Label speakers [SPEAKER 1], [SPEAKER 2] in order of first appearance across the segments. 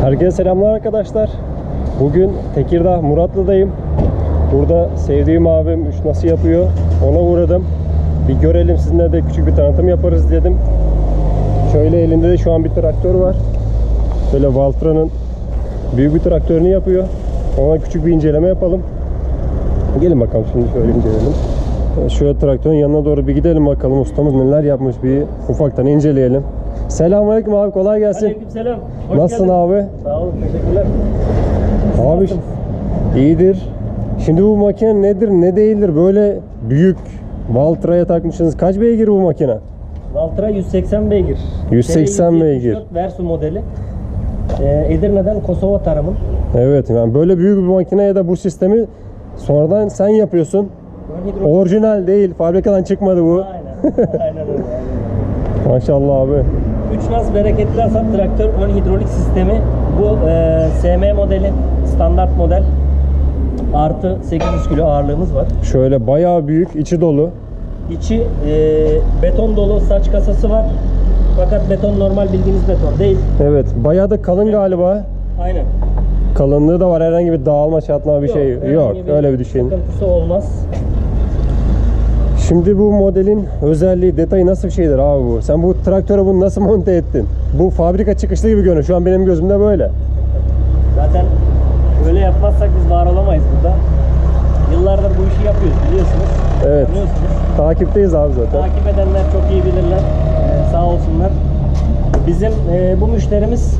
[SPEAKER 1] Herkese selamlar arkadaşlar. Bugün Tekirdağ Muratlı'dayım. Burada sevdiğim abim üç nasıl yapıyor ona uğradım. Bir görelim sizinle de küçük bir tanıtım yaparız dedim. Şöyle elinde de şu an bir traktör var. Böyle Valtra'nın büyük bir traktörünü yapıyor. Ona küçük bir inceleme yapalım. Gelin bakalım şimdi şöyle inceleyelim. Şöyle traktörün yanına doğru bir gidelim bakalım ustamız neler yapmış bir ufaktan inceleyelim. Selamünaleyküm abi kolay gelsin.
[SPEAKER 2] Aleykümselam. Hoş
[SPEAKER 1] Nasılsın
[SPEAKER 2] geldin.
[SPEAKER 1] abi?
[SPEAKER 2] Sağ olun, teşekkürler.
[SPEAKER 1] Abi iyidir. Şimdi bu makine nedir ne değildir böyle büyük Valtra'ya takmışsınız. Kaç beygir bu makine?
[SPEAKER 2] Valtra 180 beygir.
[SPEAKER 1] 180
[SPEAKER 2] Seri
[SPEAKER 1] beygir.
[SPEAKER 2] 174 Versu modeli. Ee, Edirne'den Kosova tarımın.
[SPEAKER 1] Evet yani böyle büyük bir makineye de bu sistemi sonradan sen yapıyorsun. Orijinal değil fabrikadan çıkmadı bu.
[SPEAKER 2] Aynen. Aynen öyle.
[SPEAKER 1] Maşallah abi.
[SPEAKER 2] 3 nas bereketli hasat traktör ön hidrolik sistemi. Bu e, SM modeli. Standart model. Artı 800 kilo ağırlığımız var.
[SPEAKER 1] Şöyle bayağı büyük içi dolu.
[SPEAKER 2] İçi e, beton dolu saç kasası var. Fakat beton normal bildiğimiz beton değil.
[SPEAKER 1] Evet bayağı da kalın galiba.
[SPEAKER 2] Aynen.
[SPEAKER 1] Kalınlığı da var herhangi bir dağılma çatlama bir şey
[SPEAKER 2] herhangi
[SPEAKER 1] yok. Öyle bir düşün.
[SPEAKER 2] Sıkıntısı olmaz.
[SPEAKER 1] Şimdi bu modelin özelliği, detayı nasıl bir şeydir abi bu? Sen bu traktöre bunu nasıl monte ettin? Bu fabrika çıkışlı gibi görünüyor. Şu an benim gözümde böyle.
[SPEAKER 2] Zaten böyle yapmazsak biz var olamayız burada. Yıllardır bu işi yapıyoruz biliyorsunuz.
[SPEAKER 1] Evet.
[SPEAKER 2] Tanıyorsunuz.
[SPEAKER 1] Takipteyiz abi zaten.
[SPEAKER 2] Takip edenler çok iyi bilirler. Ee, sağ olsunlar. Bizim e, bu müşterimiz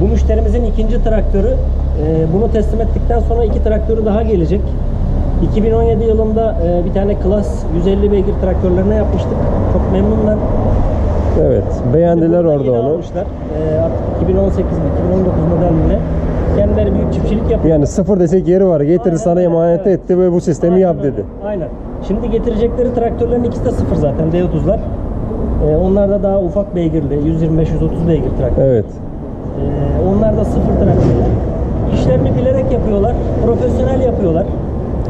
[SPEAKER 2] bu müşterimizin ikinci traktörü. E, bunu teslim ettikten sonra iki traktörü daha gelecek. 2017 yılında e, bir tane Klas 150 beygir traktörlerine yapmıştık. Çok memnunlar.
[SPEAKER 1] Evet. Beğendiler
[SPEAKER 2] Bunu da
[SPEAKER 1] orada
[SPEAKER 2] yeni
[SPEAKER 1] onu.
[SPEAKER 2] Almışlar. E, artık 2018 mi 2019 modeline kendileri büyük çiftçilik yapıyor.
[SPEAKER 1] Yani sıfır desek yeri var. Getirdi
[SPEAKER 2] Aynen
[SPEAKER 1] sana emanet
[SPEAKER 2] evet.
[SPEAKER 1] etti ve bu sistemi
[SPEAKER 2] Aynen
[SPEAKER 1] yap dedi.
[SPEAKER 2] Aynen. Şimdi getirecekleri traktörlerin ikisi de sıfır zaten D30'lar. Ee, onlar da daha ufak beygirli, 125-130 beygir traktör.
[SPEAKER 1] Evet.
[SPEAKER 2] Ee, onlar da sıfır traktörler. İşlerini bilerek yapıyorlar, profesyonel yapıyorlar.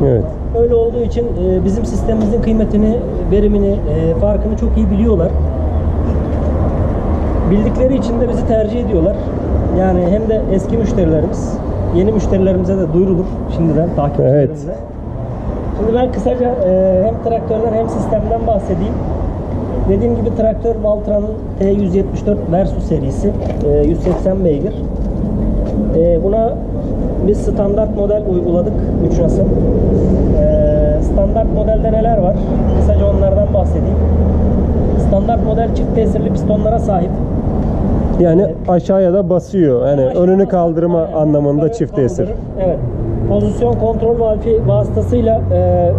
[SPEAKER 1] Evet.
[SPEAKER 2] Öyle olduğu için e, bizim sistemimizin kıymetini, verimini, e, farkını çok iyi biliyorlar. Bildikleri için de bizi tercih ediyorlar. Yani hem de eski müşterilerimiz, yeni müşterilerimize de duyurulur şimdiden takipçilerimize. Şimdi ben kısaca e, hem traktörden hem sistemden bahsedeyim. Dediğim gibi traktör Valtra'nın T174 Versus serisi. e, 180 beygir. E, buna biz standart model uyguladık 3 nasıl. E, standart modelde neler var? Kısaca onlardan bahsedeyim. Standart model çift tesirli pistonlara sahip.
[SPEAKER 1] Yani aşağıya da basıyor. Yani
[SPEAKER 2] Aşağı
[SPEAKER 1] önünü
[SPEAKER 2] basıyor.
[SPEAKER 1] kaldırma
[SPEAKER 2] Aynen.
[SPEAKER 1] anlamında
[SPEAKER 2] Yukarı
[SPEAKER 1] çift
[SPEAKER 2] kaldırır.
[SPEAKER 1] tesir.
[SPEAKER 2] Evet. Pozisyon kontrol valfi vasıtasıyla e,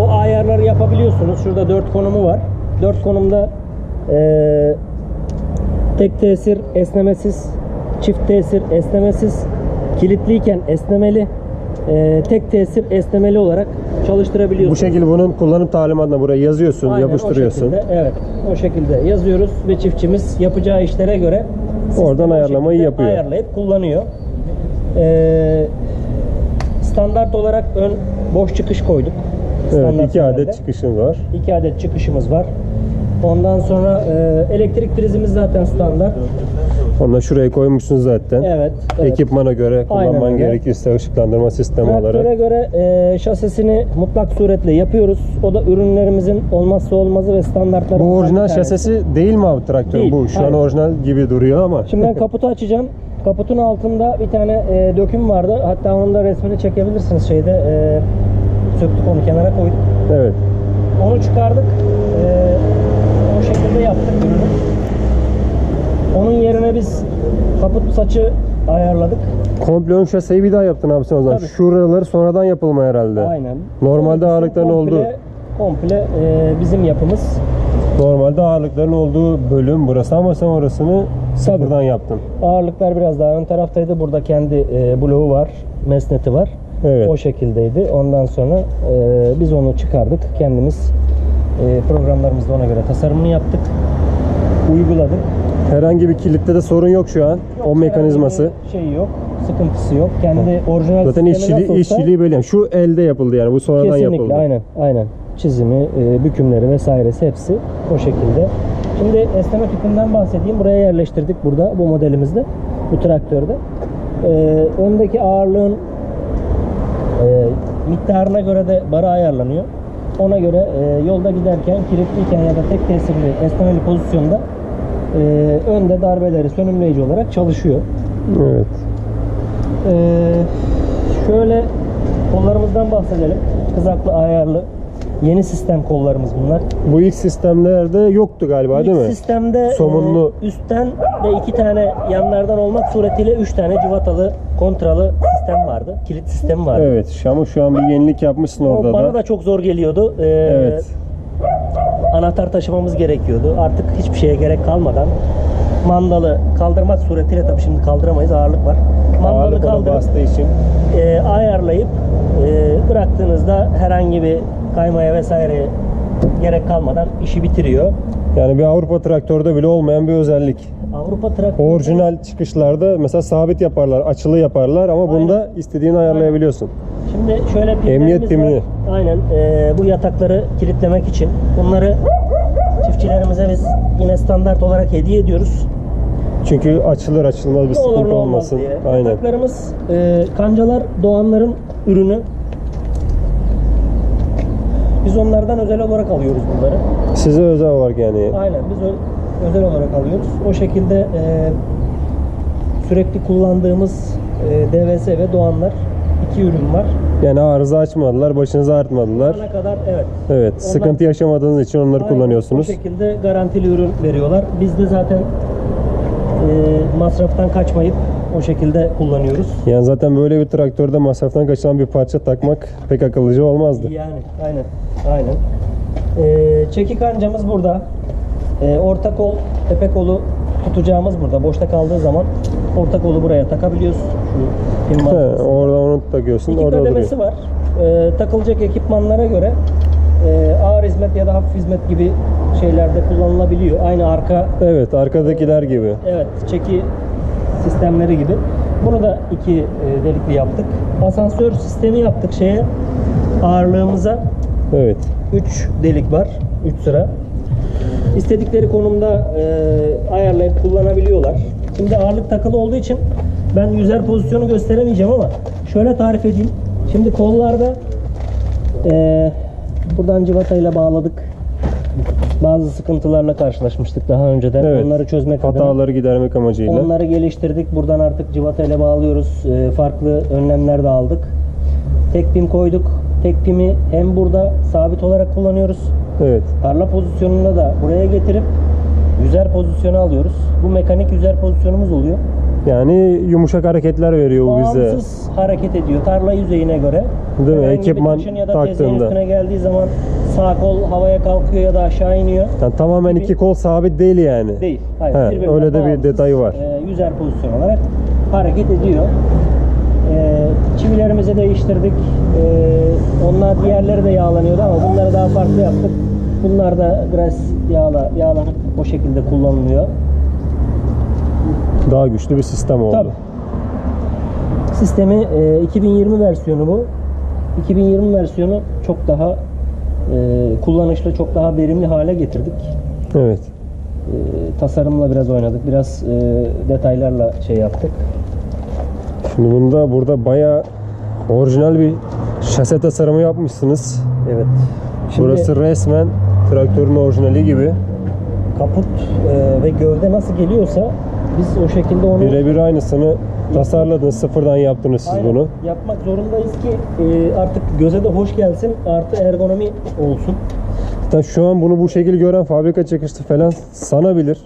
[SPEAKER 2] o ayarları yapabiliyorsunuz. Şurada 4 konumu var. 4 konumda e, tek tesir esnemesiz, çift tesir esnemesiz, kilitliyken esnemeli, e, tek tesir esnemeli olarak
[SPEAKER 1] Bu
[SPEAKER 2] çalıştırabiliyorsunuz.
[SPEAKER 1] şekilde bunun kullanım talimatını buraya yazıyorsun,
[SPEAKER 2] Aynen o
[SPEAKER 1] yapıştırıyorsun.
[SPEAKER 2] şekilde, evet. O şekilde yazıyoruz ve çiftçimiz yapacağı işlere göre
[SPEAKER 1] Oradan ayarlamayı yapıyor.
[SPEAKER 2] Ayarlayıp kullanıyor. Ee, standart olarak ön boş çıkış koyduk.
[SPEAKER 1] Evet,
[SPEAKER 2] Standart
[SPEAKER 1] iki adet çıkışın var.
[SPEAKER 2] İki adet çıkışımız var. Ondan sonra e, elektrik prizimiz zaten standart.
[SPEAKER 1] Onu da şuraya koymuşsun zaten.
[SPEAKER 2] Evet. evet.
[SPEAKER 1] Ekipmana göre
[SPEAKER 2] Aynen
[SPEAKER 1] kullanman
[SPEAKER 2] öyle.
[SPEAKER 1] gerekirse ışıklandırma sistemi
[SPEAKER 2] Traktöre
[SPEAKER 1] olarak.
[SPEAKER 2] göre e, şasisini mutlak suretle yapıyoruz. O da ürünlerimizin olmazsa olmazı ve standartlarımızdan
[SPEAKER 1] Bu orijinal şasisi değil mi abi traktörün?
[SPEAKER 2] Değil,
[SPEAKER 1] Bu şu
[SPEAKER 2] hayır.
[SPEAKER 1] an orijinal gibi duruyor ama.
[SPEAKER 2] Şimdi ben kaputu açacağım. Kaputun altında bir tane e, döküm vardı. Hatta onun da resmini çekebilirsiniz şeyde. E, söktük onu kenara koyduk.
[SPEAKER 1] evet.
[SPEAKER 2] Onu çıkardık. E, o şekilde yaptık ürünü. Onun yerine biz kaput saçı ayarladık.
[SPEAKER 1] Komple ön şaseyi bir daha yaptın abi sen o zaman.
[SPEAKER 2] Tabii.
[SPEAKER 1] Şuraları sonradan yapılma herhalde.
[SPEAKER 2] Aynen.
[SPEAKER 1] Normalde
[SPEAKER 2] Onun
[SPEAKER 1] ağırlıkların
[SPEAKER 2] komple-
[SPEAKER 1] olduğu.
[SPEAKER 2] Komple e, bizim yapımız.
[SPEAKER 1] Normalde ağırlıkların olduğu bölüm burası ama sen orasını sıfırdan yaptın.
[SPEAKER 2] Ağırlıklar biraz daha ön taraftaydı. Burada kendi e, bloğu var, mesneti var.
[SPEAKER 1] Evet.
[SPEAKER 2] O şekildeydi. Ondan sonra e, biz onu çıkardık. Kendimiz e, programlarımızda ona göre tasarımını yaptık. Uyguladık.
[SPEAKER 1] Herhangi bir kilitte de sorun yok şu an. o mekanizması.
[SPEAKER 2] Şey yok. Sıkıntısı yok. Kendi orijinal
[SPEAKER 1] Zaten işçiliği,
[SPEAKER 2] nasılsa
[SPEAKER 1] işçiliği böyle. Yani şu elde yapıldı yani. Bu sonradan
[SPEAKER 2] kesinlikle
[SPEAKER 1] yapıldı.
[SPEAKER 2] aynen aynen. Çizimi, e, bükümleri vesairesi hepsi o şekilde. Şimdi esneme tüpünden bahsedeyim. Buraya yerleştirdik burada bu modelimizde. bu traktörde. E, öndeki ağırlığın e, miktarına göre de bara ayarlanıyor. Ona göre e, yolda giderken kilitliyken ya da tek tesirli esnemeli pozisyonda e, önde darbeleri sönümleyici olarak çalışıyor.
[SPEAKER 1] Evet.
[SPEAKER 2] Ee, şöyle kollarımızdan bahsedelim. Kızaklı ayarlı yeni sistem kollarımız bunlar.
[SPEAKER 1] Bu ilk sistemlerde yoktu galiba değil
[SPEAKER 2] İlk
[SPEAKER 1] mi?
[SPEAKER 2] sistemde
[SPEAKER 1] Somunlu.
[SPEAKER 2] e, üstten ve iki tane yanlardan olmak suretiyle üç tane cıvatalı kontralı sistem vardı. Kilit sistemi vardı.
[SPEAKER 1] Evet. Ama şu an bir yenilik yapmışsın
[SPEAKER 2] O
[SPEAKER 1] orada
[SPEAKER 2] bana
[SPEAKER 1] da.
[SPEAKER 2] da çok zor geliyordu. Ee,
[SPEAKER 1] Evet.
[SPEAKER 2] Anahtar taşımamız gerekiyordu. Artık hiçbir şeye gerek kalmadan mandalı kaldırmak suretiyle tabii şimdi kaldıramayız ağırlık var. Mandalı
[SPEAKER 1] Ağırlık ona
[SPEAKER 2] kaldırıp
[SPEAKER 1] bastığı için.
[SPEAKER 2] e, ayarlayıp e, bıraktığınızda herhangi bir kaymaya vesaire gerek kalmadan işi bitiriyor.
[SPEAKER 1] Yani bir Avrupa traktörde bile olmayan bir özellik.
[SPEAKER 2] Avrupa traktörü
[SPEAKER 1] Orijinal çıkışlarda mesela sabit yaparlar, açılı yaparlar ama bunda istediğini ayarlayabiliyorsun.
[SPEAKER 2] Şimdi şöyle pimlerimiz
[SPEAKER 1] Emniyet
[SPEAKER 2] var.
[SPEAKER 1] pimli.
[SPEAKER 2] Aynen. e, bu yatakları kilitlemek için bunları çiftçilerimize biz yine standart olarak hediye ediyoruz.
[SPEAKER 1] Çünkü açılır açılmaz bir
[SPEAKER 2] Ne olur
[SPEAKER 1] sıkıntı
[SPEAKER 2] ne olmaz
[SPEAKER 1] olmasın.
[SPEAKER 2] diye.
[SPEAKER 1] Aynen.
[SPEAKER 2] Yataklarımız e, kancalar doğanların ürünü. Biz onlardan özel olarak alıyoruz bunları.
[SPEAKER 1] Size özel olarak yani.
[SPEAKER 2] Aynen biz ö- özel olarak alıyoruz. O şekilde e, sürekli kullandığımız e, DVS ve Doğanlar iki ürün var.
[SPEAKER 1] Yani arıza açmadılar, başınızı artmadılar.
[SPEAKER 2] Ana kadar evet.
[SPEAKER 1] Evet,
[SPEAKER 2] Onlar-
[SPEAKER 1] sıkıntı yaşamadığınız için onları
[SPEAKER 2] Aynen,
[SPEAKER 1] kullanıyorsunuz.
[SPEAKER 2] O şekilde garantili ürün veriyorlar. Biz de zaten e, masraftan kaçmayıp o şekilde kullanıyoruz.
[SPEAKER 1] Yani zaten böyle bir traktörde masraftan kaçılan bir parça takmak pek akıllıca olmazdı.
[SPEAKER 2] Yani aynen. Aynen. E, çekik ancamız burada. E, orta kol, tepe kolu tutacağımız burada. Boşta kaldığı zaman orta kolu buraya takabiliyoruz. Şu
[SPEAKER 1] He, orada onu takıyorsun,
[SPEAKER 2] İki
[SPEAKER 1] orada duruyor.
[SPEAKER 2] kademesi var. Ee, takılacak ekipmanlara göre e, ağır hizmet ya da hafif hizmet gibi şeylerde kullanılabiliyor. Aynı arka
[SPEAKER 1] Evet, arkadakiler gibi.
[SPEAKER 2] evet çeki sistemleri gibi. Bunu da iki e, delikli yaptık. Asansör sistemi yaptık şeye ağırlığımıza
[SPEAKER 1] Evet.
[SPEAKER 2] 3 delik var. 3 sıra. İstedikleri konumda e, ayarlayıp kullanabiliyorlar. Şimdi ağırlık takılı olduğu için ben yüzer pozisyonu gösteremeyeceğim ama şöyle tarif edeyim. Şimdi kollarda e, buradan civatayla bağladık. Bazı sıkıntılarla karşılaşmıştık daha önceden.
[SPEAKER 1] Evet.
[SPEAKER 2] Onları çözmek adına
[SPEAKER 1] Hataları gidermek amacıyla.
[SPEAKER 2] onları geliştirdik. Buradan artık civatayla bağlıyoruz. E, farklı önlemler de aldık. Tek pim koyduk. Tek pimi hem burada sabit olarak kullanıyoruz.
[SPEAKER 1] Evet.
[SPEAKER 2] Tarla pozisyonunda da buraya getirip yüzer pozisyonu alıyoruz. Bu mekanik yüzer pozisyonumuz oluyor.
[SPEAKER 1] Yani yumuşak hareketler veriyor bu bize.
[SPEAKER 2] Bağımsız hareket ediyor tarla yüzeyine göre.
[SPEAKER 1] Değil mi?
[SPEAKER 2] Herhangi bir
[SPEAKER 1] Ekipman
[SPEAKER 2] taşın ya da
[SPEAKER 1] taktığında.
[SPEAKER 2] üstüne geldiği zaman sağ kol havaya kalkıyor ya da aşağı iniyor.
[SPEAKER 1] Yani tamamen
[SPEAKER 2] Gibi-
[SPEAKER 1] iki kol sabit değil yani.
[SPEAKER 2] Değil. Hayır.
[SPEAKER 1] He, öyle de bir
[SPEAKER 2] bağımsız,
[SPEAKER 1] detayı var.
[SPEAKER 2] e, yüzer pozisyon olarak hareket ediyor. E, çivilerimizi değiştirdik. E, onlar diğerleri de yağlanıyordu ama bunları daha farklı yaptık. Bunlar da gras yağla, yağlanıp o şekilde kullanılıyor.
[SPEAKER 1] Daha güçlü bir sistem oldu.
[SPEAKER 2] Tabii. Sistemi e, 2020 versiyonu bu. 2020 versiyonu çok daha e, kullanışlı, çok daha verimli hale getirdik.
[SPEAKER 1] Evet.
[SPEAKER 2] E, tasarımla biraz oynadık. Biraz e, detaylarla şey yaptık.
[SPEAKER 1] Bunda burada bayağı orijinal bir şase tasarımı yapmışsınız.
[SPEAKER 2] Evet. Şimdi
[SPEAKER 1] Burası resmen traktörün orijinali gibi.
[SPEAKER 2] kaput e, ve gövde nasıl geliyorsa biz o şekilde onu
[SPEAKER 1] Birebir aynısını tasarladınız. Sıfırdan yaptınız siz
[SPEAKER 2] Aynen.
[SPEAKER 1] bunu.
[SPEAKER 2] yapmak zorundayız ki e, artık göze de hoş gelsin, artı ergonomi olsun.
[SPEAKER 1] Zaten şu an bunu bu şekil gören fabrika çıkışlı falan sanabilir.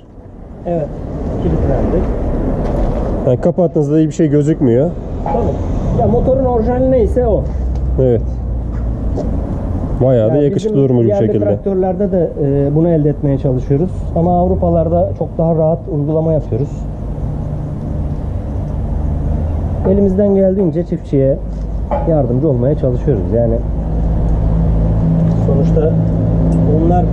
[SPEAKER 2] Evet. Kilitlendi.
[SPEAKER 1] Yani kapattığınızda iyi bir şey gözükmüyor.
[SPEAKER 2] Tamam. Ya motorun orijinali neyse o.
[SPEAKER 1] Evet. Bayağı da
[SPEAKER 2] Yani
[SPEAKER 1] yakışıklı
[SPEAKER 2] bizim
[SPEAKER 1] durmuş bu şekilde.
[SPEAKER 2] traktörlerde de e, bunu elde etmeye çalışıyoruz. Ama Avrupalarda çok daha rahat uygulama yapıyoruz. Elimizden geldiğince çiftçiye yardımcı olmaya çalışıyoruz. Yani sonuçta onlar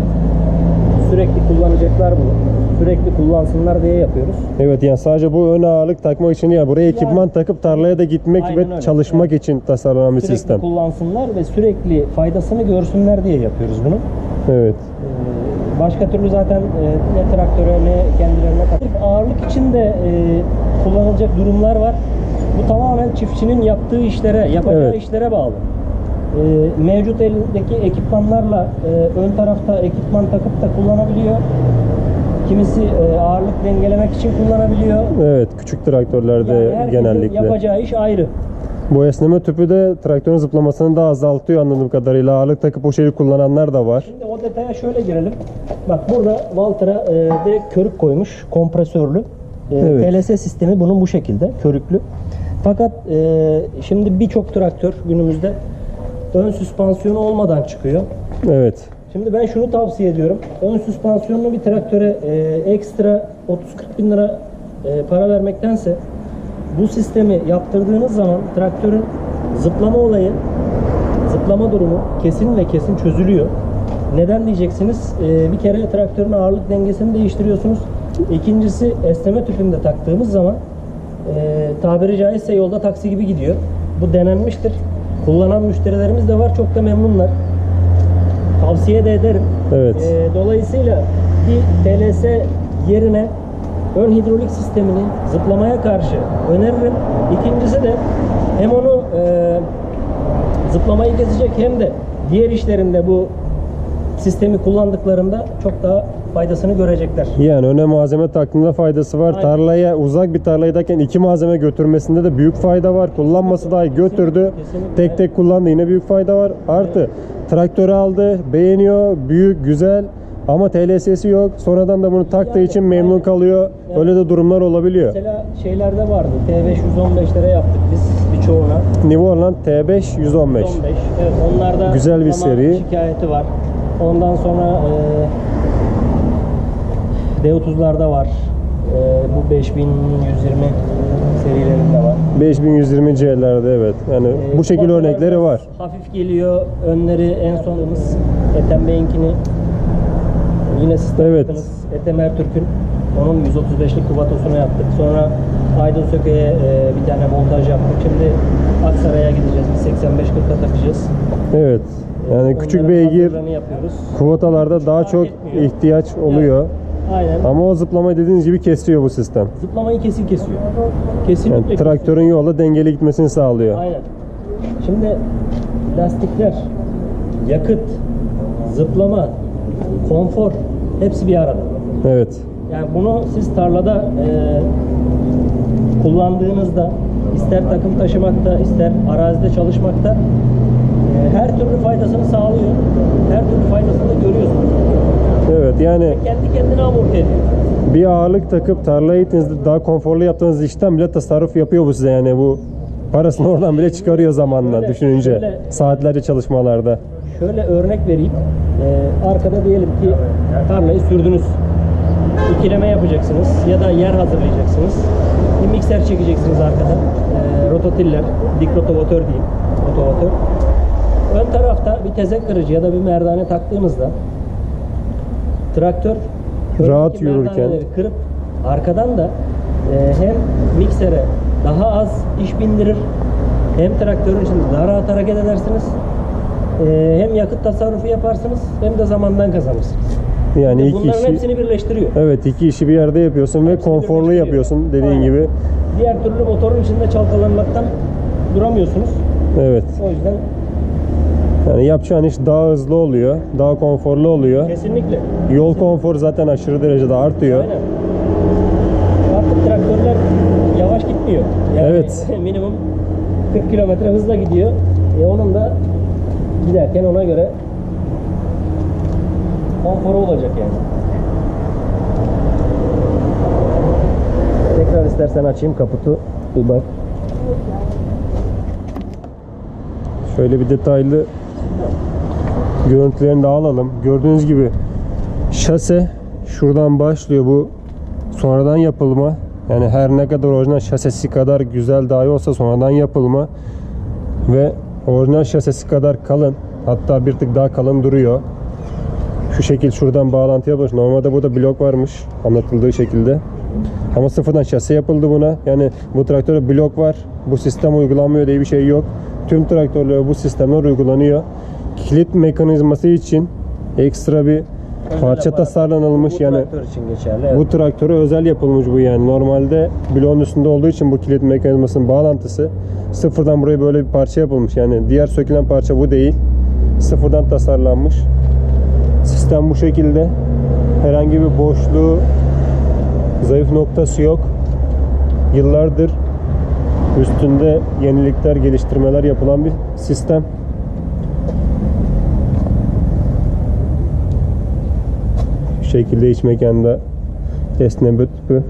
[SPEAKER 2] sürekli kullanacaklar bunu. Sürekli kullansınlar diye yapıyoruz.
[SPEAKER 1] Evet yani sadece bu ön ağırlık takmak için değil. Buraya ekipman takıp tarlaya da gitmek ve
[SPEAKER 2] öyle.
[SPEAKER 1] çalışmak için tasarlanan bir
[SPEAKER 2] Sürekli
[SPEAKER 1] sistem.
[SPEAKER 2] kullansınlar ve sürekli faydasını görsünler diye yapıyoruz bunu.
[SPEAKER 1] Evet.
[SPEAKER 2] Ee, Başka türlü zaten e, ne traktöre ne kendilerine katılıp ağırlık için de e, kullanılacak durumlar var. Bu tamamen çiftçinin yaptığı işlere, yapacağı
[SPEAKER 1] Evet.
[SPEAKER 2] işlere bağlı. Ee, mevcut elindeki ekipmanlarla e, ön tarafta ekipman takıp da kullanabiliyor. Kimisi e, ağırlık dengelemek için kullanabiliyor.
[SPEAKER 1] Evet, küçük traktörlerde
[SPEAKER 2] Yani
[SPEAKER 1] genellikle.
[SPEAKER 2] yapacağı iş ayrı.
[SPEAKER 1] Bu esneme tüpü de traktörün zıplamasını da azaltıyor anladığım kadarıyla. Ağırlık takıp o şeyi kullananlar da var.
[SPEAKER 2] Şimdi o detaya şöyle girelim. Bak burada Valtra e, direkt körük koymuş, kompresörlü. E,
[SPEAKER 1] Evet.
[SPEAKER 2] TLS sistemi bunun bu şekilde, körüklü. Fakat e, şimdi birçok traktör günümüzde ön süspansiyonu olmadan çıkıyor.
[SPEAKER 1] Evet.
[SPEAKER 2] Şimdi ben şunu tavsiye ediyorum. Ön süspansiyonlu bir traktöre e, ekstra 30-40 bin lira e, para vermektense bu sistemi yaptırdığınız zaman traktörün zıplama olayı, zıplama durumu kesin ve kesin çözülüyor. Neden diyeceksiniz? E, bir kere traktörün ağırlık dengesini değiştiriyorsunuz. İkincisi esneme tüpünde taktığımız zaman e, tabiri caizse yolda taksi gibi gidiyor. Bu denenmiştir. Kullanan müşterilerimiz de var. Çok da memnunlar. Tavsiye de ederim.
[SPEAKER 1] Evet.
[SPEAKER 2] Ee, dolayısıyla bir TLS yerine ön hidrolik sistemini zıplamaya karşı öneririm. İkincisi de hem onu e, zıplamayı kesecek hem de diğer işlerinde bu sistemi kullandıklarında çok daha faydasını görecekler.
[SPEAKER 1] Yani öne malzeme taktığında faydası var.
[SPEAKER 2] Aynen.
[SPEAKER 1] Tarlaya uzak bir tarlaydayken iki malzeme götürmesinde de büyük fayda var. Kullanması dahi götürdü.
[SPEAKER 2] Kesinlikle.
[SPEAKER 1] Tek tek kullandı yine büyük fayda var. Artı traktörü aldı, beğeniyor, büyük, güzel. Ama TLS'si yok. Sonradan da bunu taktığı
[SPEAKER 2] Yani,
[SPEAKER 1] için memnun
[SPEAKER 2] aynen.
[SPEAKER 1] kalıyor.
[SPEAKER 2] Yani-
[SPEAKER 1] Öyle de durumlar olabiliyor.
[SPEAKER 2] Mesela şeylerde vardı. T515'lere yaptık biz birçoğuna.
[SPEAKER 1] New Holland T5 115.
[SPEAKER 2] 15. Evet onlarda
[SPEAKER 1] Güzel bir seri.
[SPEAKER 2] şikayeti var. Ondan sonra e, D30'larda var. E, bu 5120 serilerinde var.
[SPEAKER 1] 5120 C'lerde evet. Yani
[SPEAKER 2] E,
[SPEAKER 1] bu şekilde örnekleri var.
[SPEAKER 2] Hafif geliyor. Önleri en sonumuz Ethem Bey'inkini yine sistem
[SPEAKER 1] Evet.
[SPEAKER 2] yaptınız. Ethem Ertürk'ün onun 135'lik kuvatosunu yaptık. Sonra Aydın Söke'ye e, bir tane montaj yaptık. Şimdi Aksaray'a gideceğiz. Bir 85-40'a takacağız.
[SPEAKER 1] Evet. Yani küçük
[SPEAKER 2] Onların
[SPEAKER 1] beygir. Kuvotalarda daha çok
[SPEAKER 2] etmiyor.
[SPEAKER 1] ihtiyaç oluyor.
[SPEAKER 2] Aynen.
[SPEAKER 1] Ama o zıplama dediğiniz gibi kesiyor bu sistem.
[SPEAKER 2] Zıplamayı kesin kesiyor. Kesinlikle
[SPEAKER 1] Yani
[SPEAKER 2] kesiyor.
[SPEAKER 1] traktörün yolda dengeli gitmesini sağlıyor.
[SPEAKER 2] Aynen. Şimdi lastikler, yakıt, zıplama, konfor hepsi bir arada.
[SPEAKER 1] Evet.
[SPEAKER 2] Yani bunu siz tarlada e, kullandığınızda ister takım taşımakta, ister arazide çalışmakta e, her türlü faydasını sağlıyor. Her türlü faydasını da görüyorsunuz.
[SPEAKER 1] Evet yani
[SPEAKER 2] Kendi kendine amorti ediyor.
[SPEAKER 1] bir ağırlık takıp tarlaya gittiğinizde daha konforlu yaptığınız işten bile tasarruf yapıyor bu size yani bu parasını oradan bile çıkarıyor zamanla
[SPEAKER 2] Şöyle-
[SPEAKER 1] düşününce
[SPEAKER 2] şöyle-
[SPEAKER 1] saatlerce çalışmalarda.
[SPEAKER 2] Şöyle örnek vereyim. Ee, arkada diyelim ki tarlayı sürdünüz. İkileme yapacaksınız ya da yer hazırlayacaksınız. Bir mikser çekeceksiniz arkada. Ee, rototiller, dik rotovatör diyeyim. Rotovatör. Ön tarafta bir tezek kırıcı ya da bir merdane taktığınızda traktör
[SPEAKER 1] Rahat yürürken.
[SPEAKER 2] kırıp arkadan da e, hem miksere daha az iş bindirir hem traktörün içinde daha rahat hareket edersiniz. E, hem yakıt tasarrufu yaparsınız hem de zamandan kazanırsınız.
[SPEAKER 1] Yani iki
[SPEAKER 2] Bunların
[SPEAKER 1] işi
[SPEAKER 2] hepsini birleştiriyor.
[SPEAKER 1] Evet iki işi bir yerde yapıyorsun ve
[SPEAKER 2] Hepsini
[SPEAKER 1] konforlu
[SPEAKER 2] birleştiriyor.
[SPEAKER 1] yapıyorsun dediğin
[SPEAKER 2] Aynen.
[SPEAKER 1] gibi.
[SPEAKER 2] Diğer türlü motorun içinde çalkalanmaktan duramıyorsunuz.
[SPEAKER 1] Evet.
[SPEAKER 2] O yüzden
[SPEAKER 1] Yani yapacağın iş daha hızlı oluyor, daha konforlu oluyor.
[SPEAKER 2] kesinlikle.
[SPEAKER 1] Yol konforu zaten aşırı derecede artıyor.
[SPEAKER 2] Aynen. Artık traktörler yavaş gitmiyor. Yani
[SPEAKER 1] Evet.
[SPEAKER 2] minimum 40 kilometre hızla gidiyor. E onun da giderken ona göre konforu olacak yani. Tekrar istersen açayım kaputu. Bir bak.
[SPEAKER 1] Şöyle bir detaylı görüntülerini de alalım. Gördüğünüz gibi şase şuradan başlıyor bu sonradan yapılma. Yani her ne kadar orijinal şasesi kadar güzel dahi olsa sonradan yapılma ve orijinal şasesi kadar kalın hatta bir tık daha kalın duruyor. Şu şekil şuradan bağlantı yapılmış. Normalde burada blok varmış anlatıldığı şekilde. Ama sıfırdan şase yapıldı buna. Yani bu traktörde blok var. Bu sistem uygulanmıyor diye bir şey yok. Tüm traktörlere bu sistemler uygulanıyor. Kilit mekanizması için ekstra bir Parça tasarlanılmış
[SPEAKER 2] Bu
[SPEAKER 1] yani.
[SPEAKER 2] traktör için geçerli. Evet.
[SPEAKER 1] Bu traktöre özel yapılmış bu yani. Normalde bloğun üstünde olduğu için bu kilit mekanizmasının bağlantısı sıfırdan buraya böyle bir parça yapılmış. Yani diğer sökülen parça bu değil. Sıfırdan tasarlanmış. Sistem bu şekilde. Herhangi bir boşluğu, zayıf noktası yok. Yıllardır üstünde yenilikler, geliştirmeler yapılan bir sistem. Şekilde iç mekanda esneme tüpü